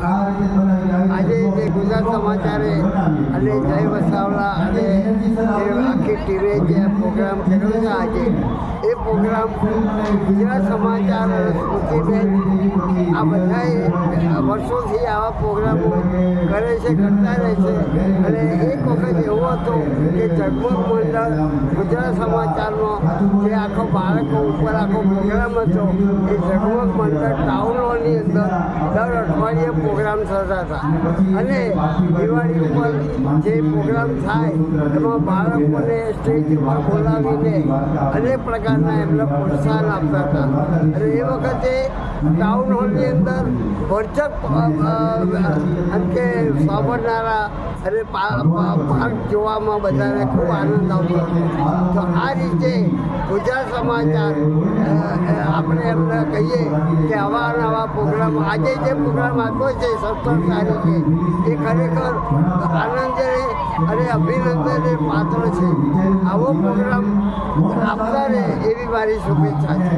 આજે જે ગુજરાત સમાચારે અને જય વસાવડા અને આખી ટીમે જે પ્રોગ્રામ કર્યો છે આજે, એ પ્રોગ્રામ ગુજરાત સમાચાર સ્મૃતિબેન આ બધાએ વર્ષોથી આવા પ્રોગ્રામો કરે છે, કરતા રહે છે. અને એક વખત એવો હતો કે જગમગ મંડળ ગુજરાત સમાચારનો જે આખો બાળકો ઉપર આખો પ્રોગ્રામ હતો, એ જગમગ મંડળ ટાઉન હોલની અંદર દર અઠવાડિયે પ્રોગ્રામ થતા હતા. અને દિવાળી ઉપર જે પ્રોગ્રામ થાય, એમાં બાળકોને સ્ટેજ ઉપર બોલાવીને અનેક પ્રકારના એમને પ્રોત્સાહન આપતા હતા. અને એ વખતે ટાઉન હોલની અંદર ભરચક એમ કે સાંભળનારા અને પાર્ક જોવામાં બધાને ખૂબ આનંદ આવતો તો આ રીતે ગુજરાત સમાચાર આપણે કહીએ કે આવા નવા પ્રોગ્રામ આજે જે પ્રોગ્રામ આપ્યો છે સત્તર છે એ ખરેખર આનંદને અને અભિનંદનને પાત્ર છે. આવો પ્રોગ્રામ આપતા રહે એવી મારી શુભેચ્છા છે.